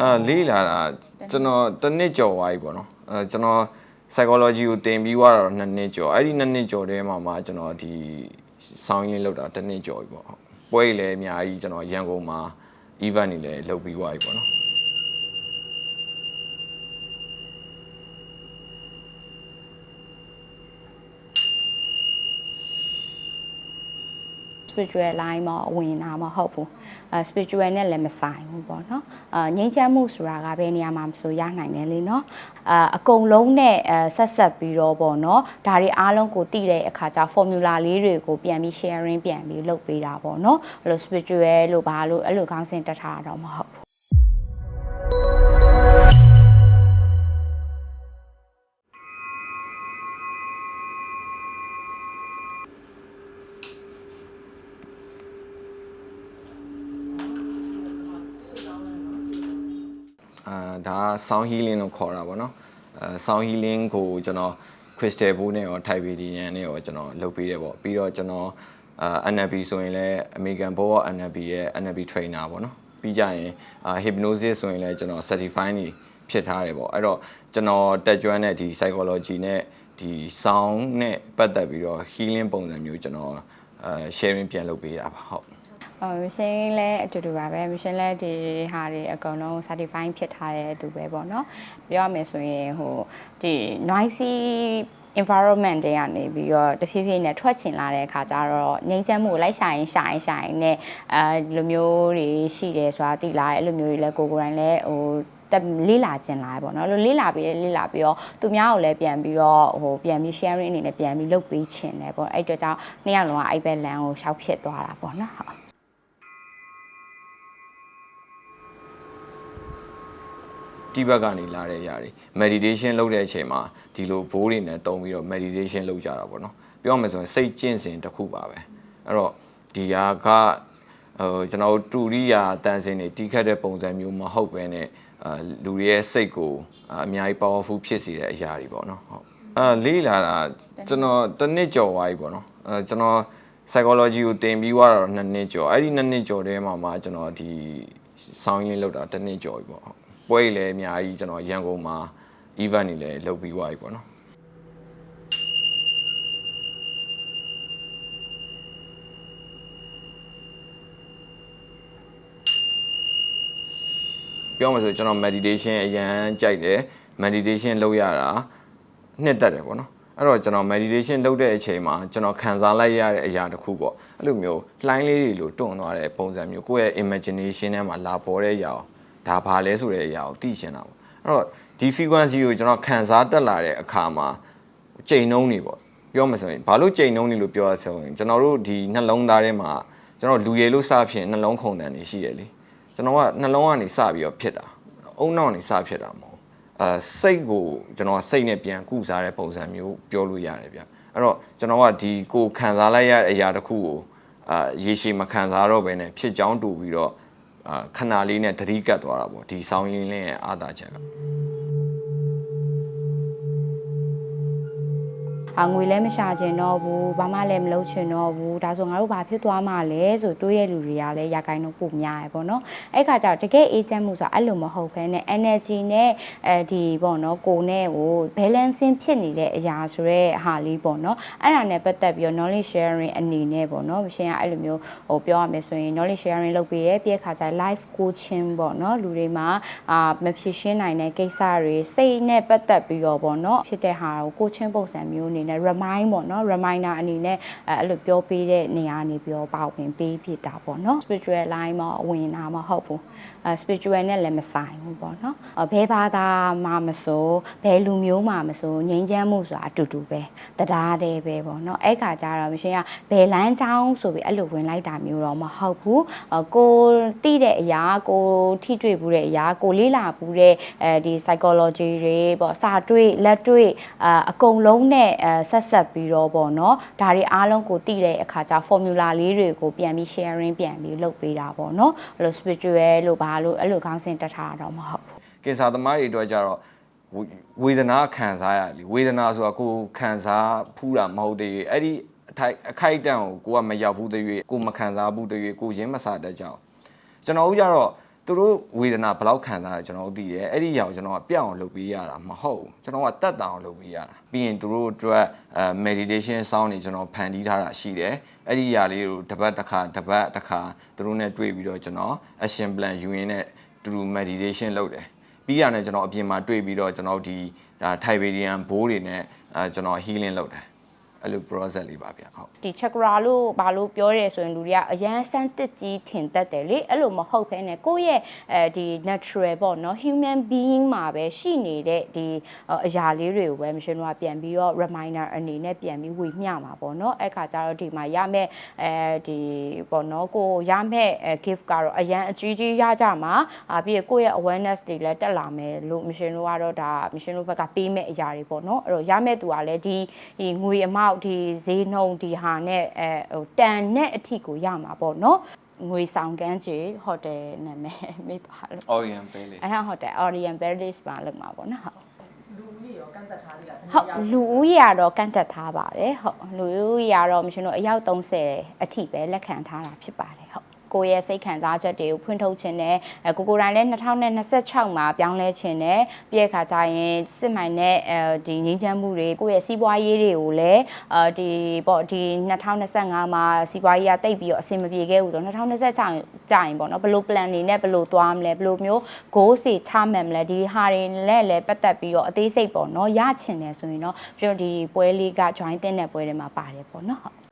အာလေးလာတာကျွန်တော်တစ်နှစ်ကျော်သွားပြီပေါ့နော်အဲကျွန်တော် psychology ကိုသင်ပြီးသွားတော့နှစ်နှစ်ကျော်အဲ့ဒီနှစ်နှစ်ကျော်တည်းမှာမှကျွန်တော်ဒီဆောင်းရင်းလောက်တာတစ်နှစ်ကျော်ပြီပေါ့ဟုတ်ပွဲကြီးလည်းအများကြီးကျွန်တော်ရန်ကုန်မှာ event တွေလည်းလုပ်ပြီးသွားပြီပေါ့နော် spiritual line မှာဝင်တာမဟုတ်ဘူးအဲ spiritual နဲ့လည်းမဆိုင်ဘူးပေါ့နော်အာငြိမ်းချမ်းမှုဆိုတာကဘယ်နေရာမှာမဆိုရနိုင်တယ်လေနော်အာအကုန်လုံးနဲ့အဲဆက်ဆက်ပြီးတော့ပေါ့နော်ဒါတွေအားလုံးကိုသိတဲ့အခါကျ formula လေးတွေကိုပြန်ပြီး sharing ပြန်ပြီးလုပ်ပေးတာပေါ့နော်အဲ့လို spiritual လို့ဘာလို့အဲ့လိုခေါင်းစဉ်တက်ထားတာတော့မဟုတ်ဘူး ဒါက sound healing လို့ခေါ်တာပေါ့နော်အဲ sound healing ကိုကျွန်တော် crystal ဘိုးနဲ့ရော Thai Vedian နဲ့ရောကျွန်တော်လုပ်ပေးတယ်ပေါ့ပြီးတော့ကျွန်တော်အာ NLP ဆိုရင်လည်း American Board of NLP ရဲ့ NLP trainer ပေါ့နော်ပြီးကြရင်အာ hypnosis ဆိုရင်လည်းကျွန်တော် certified နေဖြစ်ထားတယ်ပေါ့အဲ့တော့ကျွန်တော်တက်ကြွတဲ့ဒီ psychology နဲ့ဒီ sound နဲ့ပတ်သက်ပြီးတော့ healing ပုံစံမျိုးကျွန်တော်အဲ sharing ပြန်လုပ်ပေးတာပါဟုတ် အော်မရှင်လည်းအတူတူပါပဲမရှင်လည်းဒီဟာတွေအကုန်လုံး certify ဖြစ်ထားတဲ့သူပဲပေါ့နော်ပြောရမယ်ဆိုရင်ဟိုဒီ noisy environment တွေကနေပြီးတော့တဖြည်းဖြည်းနဲ့ထွက်ချင်လာတဲ့အခါကျတော့ငြိမ်းချမ်းမှုကိုလိုက်ရှာရင်ရှာရင်ရှာရင်နဲ့အဲလိုမျိုးတွေရှိတယ်ဆိုတာသိလာတယ်အဲ့လိုမျိုးတွေလည်းကိုယ်ကိုယ်တိုင်လည်းဟိုတက်လေးလာကျင်လာပေါ့နော်လို့လေးလာပြီးလေးလာပြီးတော့သူများကိုလည်းပြန်ပြီးတော့ဟိုပြန်ပြီး sharing အနေနဲ့ပြန်ပြီးလုပ်ပေးချင်တယ်ပေါ့အဲ့အတွက်ကြောင့်နှစ်ယောက်လုံးကအဲ့ဘက်လမ်းကိုရှောက်ဖြစ်သွားတာပေါ့နော်ဟုတ် တိဘက်ကနေလာတဲ့အရာတွေ meditation လုပ်တဲ့အချိန်မှာဒီလိုဘိုးတွေနဲ့တုံပြီးတော့ meditation လုပ်ကြတာပေါ့နော်ပြောမှဆိုရင်စိတ်ကျင့်စဉ်တစ်ခုပါပဲအဲ့တော့ဒီဟာကဟိုကျွန်တော်တို့တူရိယာတန်စင်တွေတီးခတ်တဲ့ပုံစံမျိုးမဟုတ်ပဲနဲ့အာလူတွေရဲ့စိတ်ကိုအများကြီး powerful ဖြစ်စေတဲ့အရာတွေပေါ့နော်ဟုတ်အာလေးလာတာကျွန်တော်တစ်နှစ်ကျော်သွားပြီပေါ့နော်အဲကျွန်တော် psychology ကိုသင်ပြီးသွားတော့နှစ်နှစ်ကျော်အဲ့ဒီနှစ်နှစ်ကျော်တည်းမှာမှကျွန်တော်ဒီဆောင်းရင်းလောက်တာတစ်နှစ်ကျော်ပြီပေါ့ဟုတ် ပွဲကြီးလည်းအများကြီးကျွန်တော်ရန်ကုန်မှာ event တွေလည်းလုပ်ပြီးသွားပြီပေါ့နော်ပြောမှဆိုကျွန်တော် meditation အရန်ကြိုက်တယ် meditation လုပ်ရတာနှစ်သက်တယ်ပေါ့နော်အဲ့တော့ကျွန်တော် meditation လုပ်တဲ့အချိန်မှာကျွန်တော်ခံစားလိုက်ရတဲ့အရာတစ်ခုပေါ့အဲ့လိုမျိုးလှိုင်းလေးတွေလိုတွန့်သွားတဲ့ပုံစံမျိုးကိုယ့်ရဲ့ imagination ထဲမှာလာပေါ်တဲ့အရာကို ဒါဘာလဲဆိုတဲ့အရာကိုသိချင်တာပေါ့အဲ့တော့ဒီ frequency ကိုကျွန်တော်ခံစားတက်လာတဲ့အခါမှာကြိမ်နှုံးနေပေါ့ပြောမှဆိုရင်ဘာလို့ကြိမ်နှုံးနေလို့ပြောရဆိုရင်ကျွန်တော်တို့ဒီနှလုံးသားထဲမှာကျွန်တော်လူရည်လို့စဖြင့်နှလုံးခုန်တန်နေရှိရလေကျွန်တော်ကနှလုံးကနေစပြီးတော့ဖြစ်တာအုံနောက်ကနေစဖြစ်တာမဟုတ်အဲစိတ်ကိုကျွန်တော်ကစိတ်နဲ့ပြန်ကုစားတဲ့ပုံစံမျိုးပြောလို့ရတယ်ဗျအဲ့တော့ကျွန်တော်ကဒီကိုခံစားလိုက်ရတဲ့အရာတစ်ခုကိုအာရေရှည်မခံစားတော့ဘဲနဲ့ဖြစ်ကြောင်းတူပြီးတော့အာ ခဏလေးနဲ့သတိကတ်သွားတာပေါ့ဒီဆောင်းရင်းလေးရဲ့အာသာချက်က အငွေလည်းမရှာချင်တော့ဘူးဘာမှလည်းမလုပ်ချင်တော့ဘူးဒါဆိုငါတို့ဘာဖြစ်သွားမှလဲဆိုတွေးရလူတွေကလည်းရာဂိုင်းတော့ပုံများရယ်ပေါ့နော်အဲ့ခါကျတော့တကယ်အေဂျင့်မှုဆိုတာအဲ့လိုမဟုတ်ဘဲနဲ့ energy နဲ့အဲဒီပေါ့နော်ကိုယ်နဲ့ကို balancing ဖြစ်နေတဲ့အရာဆိုရဲဟာလေးပေါ့နော်အဲ့ဒါနဲ့ပတ်သက်ပြီးတော့ knowledge sharing အနေနဲ့ပေါ့နော်မရှင်ကအဲ့လိုမျိုးဟိုပြောရမယ်ဆိုရင် knowledge sharing လုပ်ပေးရဲပြည့်ခါကျ live coaching ပေါ့နော်လူတွေမှာအာမဖြစ်ရှင်းနိုင်တဲ့ကိစ္စတွေစိတ်နဲ့ပတ်သက်ပြီးတော့ပေါ့နော်ဖြစ်တဲ့ဟာကို coaching ပုံစံမျိုးအနေနဲ့ remind ပေါ့နော် reminder အနေနဲ့အဲအဲ့လိုပြောပေးတဲ့နေရာနေပြီးတော့ပါဝင်ပေးဖြစ်တာပေါ့နော် spiritual line မှာဝင်တာမဟုတ်ဘူးအဲ spiritual နဲ့လည်းမဆိုင်ဘူးပေါ့နော်အဲဘယ်ဘာသာမှမဆိုဘယ်လူမျိုးမှမဆိုငြိမ်းချမ်းမှုဆိုတာအတူတူပဲတရားတည်းပဲပေါ့နော်အဲ့ခါကျတော့မရှင်ကဘယ်လမ်းကြောင်းဆိုပြီးအဲ့လိုဝင်လိုက်တာမျိုးတော့မဟုတ်ဘူးအဲကိုတိတဲ့အရာကိုထိတွေ့ဘူးတဲ့အရာကိုလေးလာဘူးတဲ့အဲဒီ psychology တွေပေါ့စာတွေ့လက်တွေ့အာအကုန်လုံးနဲ့အဲဆက်ဆက်ပြီးတော့ပေါ့နော်ဒါတွေအားလုံးကိုသိတဲ့အခါကျ formula လေးတွေကိုပြန်ပြီး sharing ပြန်ပြီးလုပ်ပေးတာပေါ့နော်အဲ့လို spiritual လို့ဘာလို့အဲ့လိုခေါင်းစဉ်တက်ထားတာတော့မဟုတ်ဘူးကင်ဆာသမားတွေအတွက်ကြတော့ဝေဝေဒနာခံစားရလေဝေဒနာဆိုတာကိုယ်ခံစားဖူးတာမဟုတ်သေးဘူးအဲ့ဒီအထိုက်အခိုက်အတန့်ကိုကိုကမရောက်ဘူးတည်းကိုမခံစားဘူးတည်းကိုရင်းမစားတတ်ကြအောင်ကျွန်တော်တို့ကြတော့တ သူတို့ဝေဒနာဘယ်လောက်ခံစားရကျွန်တော်တို့သိတယ်အဲ့ဒီຢာကိုကျွန်တော်ကပြတ်အောင်လုပ်ပေးရတာမဟုတ်ဘူးကျွန်တော်ကတတ်တအောင်လုပ်ပေးရတာပြီးရင်သူတို့အတွက်အဲ meditation sound တွေကျွန်တော်ဖန်တီးထားတာရှိတယ်အဲ့ဒီຢာလေးကိုတစ်ပတ်တစ်ခါတစ်ပတ်တစ်ခါသူတို့နဲ့တွေ့ပြီးတော့ကျွန်တော် action plan ယူရင်းနဲ့သူတို့ meditation လုပ်တယ်ပြီးရတဲ့ကျွန်တော်အပြင်မှာတွေ့ပြီးတော့ကျွန်တော်ဒီဒါ Tiberian bowl တွေနဲ့အဲကျွန်တော် healing လုပ်တယ် အဲ့လို process လေးပါဗျဟုတ်ဒီ chakra လို့ဘာလို့ပြောရဲဆိုရင်လူတွေကအရန်စမ်းတစ်ကြီးထင်တတ်တယ်လေအဲ့လိုမဟုတ်ဘဲနဲ့ကိုယ့်ရဲ့အဲဒီ natural ပေါ့နော် human being မှာပဲရှိနေတဲ့ဒီအရာလေးတွေကိုပဲ mission ကပြန်ပြီးတော့ reminder အနေနဲ့ပြန်ပြီးဝေမျှမှာပေါ့နော်အဲ့ခါကျတော့ဒီမှာရမဲ့အဲဒီပေါ့နော်ကိုရမဲ့ gift ကတော့အရန်အကြီးကြီးရကြမှာအာပြီးရကိုယ့်ရဲ့ awareness တွေလည်းတက်လာမယ်လို့ mission တို့ကတော့ဒါ mission တို့ဘက်ကပေးမဲ့အရာတွေပေါ့နော်အဲ့တော့ရမဲ့သူကလည်းဒီဒီငွေအမောက်ဒီဈေးနှုန်းဒီဟာနဲ့အဲဟိုတန်နဲ့အထီကိုရမှာပေါ့နော်ငွေဆောင်ကန်းကြီးဟိုတယ်နာမည်မေးပါလို့ Orient Palace အဲ့ဟိုတယ် Orient Palace မှာလုပ်မှာပေါ့နော်ဟုတ်လူဦးရေရောကန့်သက်ထားသေးလားဟုတ်လူဦးရေကတော့ကန့်သက်ထားပါတယ်ဟုတ်လူဦးရေကတော့မရှင်တို့အယောက်30အထိပဲလက်ခံထားတာဖြစ်ပါတယ်ဟုတ် ကိုယ့်ရဲ့စိတ်ခံစားချက်တွေကိုဖွင့်ထုတ်ခြင်းနဲ့အဲကိုကိုယ်တိုင်လည်း2026မှာပြောင်းလဲခြင်းနဲ့ပြည့်ခါကြရင်စစ်မှန်တဲ့အဲဒီငြိမ်းချမ်းမှုတွေကိုယ့်ရဲ့စီးပွားရေးတွေကိုလည်းအဲဒီပေါ့ဒီ2025မှာစီးပွားရေးကတိတ်ပြီးတော့အဆင်မပြေခဲ့ဘူးဆိုတော့2026ကြာရင်ပေါ့နော်ဘယ်လို plan နေနဲ့ဘယ်လိုသွားမလဲဘယ်လိုမျိုး goal စီချမှတ်မလဲဒီဟာတွေလည်းလည်းပတ်သက်ပြီးတော့အသေးစိတ်ပေါ့နော်ရချင်တယ်ဆိုရင်တော့ပြီးတော့ဒီပွဲလေးက join တဲ့ပွဲတွေမှာပါတယ်ပေါ့နော်ဟုတ်